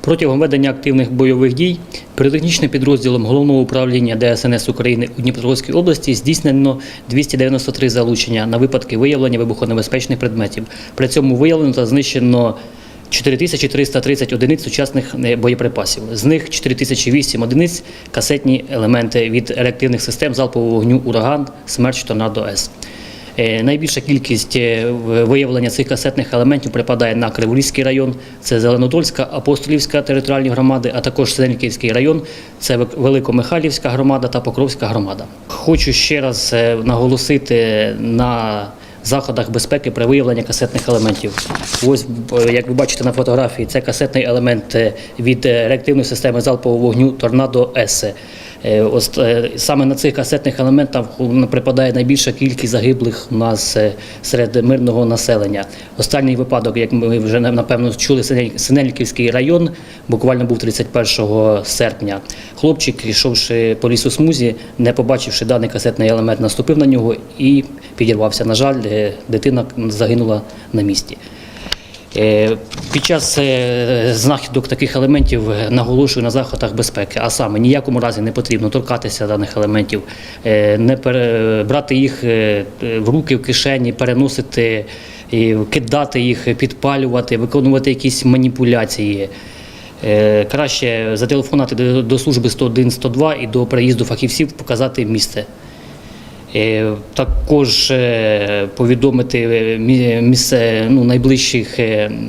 Протягом ведення активних бойових дій піротехнічним підрозділом головного управління ДСНС України у Дніпропетровській області здійснено 293 залучення на випадки виявлення вибухонебезпечних предметів. При цьому виявлено та знищено 4330 одиниць сучасних е, боєприпасів. З них 4008 одиниць касетні елементи від реактивних систем залпового вогню Ураган, Смерч, Торнадо С. Е, Найбільша кількість е, виявлення цих касетних елементів припадає на Криворізький район, це Зеленодольська, Апостолівська територіальні громади, а також Сеньківський район, це Великомихайлівська громада та Покровська громада. Хочу ще раз е, наголосити на заходах безпеки при виявленні касетних елементів. Ось, е, як ви бачите на фотографії, це касетний елемент е, від е, реактивної системи залпового вогню Торнадо С. Е, ось, Саме на цих касетних елементах припадає найбільша кількість загиблих у нас серед мирного населення. Останній випадок, як ми вже напевно чули, Синель- Синельниківський район, буквально був 31 серпня. Хлопчик, йшовши по лісу смузі, не побачивши даний касетний елемент, наступив на нього і підірвався. На жаль, дитина загинула на місці. Е, Під час е, знахідок таких елементів е, наголошую на заходах безпеки, а саме ніякому разі не потрібно торкатися даних елементів, е, не брати їх е, в руки, в кишені, переносити, кидати їх, підпалювати, виконувати якісь маніпуляції. Е, Краще зателефонувати до служби 101-102 і до приїзду фахівців показати місце. Е, Також е, повідомити е, місце ну, найближчих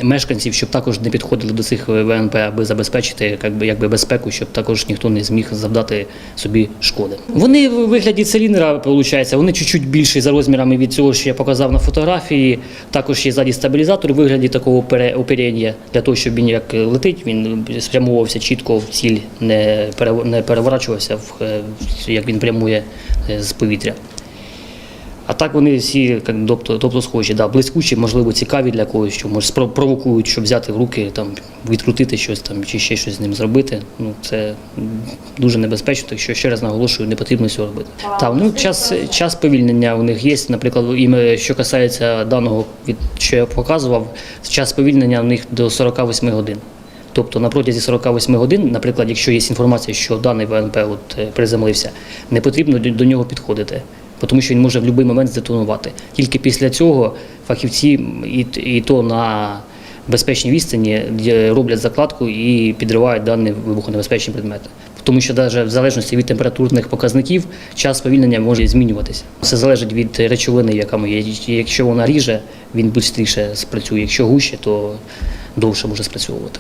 мешканців, щоб також не підходили до цих ВНП, аби забезпечити якби, якби безпеку, щоб також ніхто не зміг завдати собі шкоди. Вони в вигляді циліндра, виходить, вони чуть-чуть більші за розмірами від цього, що я показав на фотографії. Також є ззаді стабілізатор у вигляді такого пере- оперення, для того, щоб він як летить, він спрямовувався чітко в ціль, не перев- переворачувався, як він прямує з повітря. А так вони всі тобто, тобто схожі, да, блискучі, можливо, цікаві для когось, що може спро- провокують, щоб взяти в руки, там, відкрутити щось там, чи ще щось з ним зробити. Ну, це дуже небезпечно, так що ще раз наголошую, не потрібно цього робити. Так, ну, час, час повільнення у них є. Наприклад, іме- що касається даного, від, що я показував, час повільнення у них до 48 годин. Тобто на протязі 48 годин, наприклад, якщо є інформація, що даний ВНП от, е, приземлився, не потрібно до, нього підходити, тому що він може в будь-який момент здетонувати. Тільки після цього фахівці і, і то на безпечній відстані роблять закладку і підривають дані вибухонебезпечні предмети. Тому що навіть в залежності від температурних показників час сповільнення може змінюватися. Все залежить від речовини, яка ми є. Якщо вона ріже, він швидше спрацює. Якщо гуще, то довше може спрацьовувати.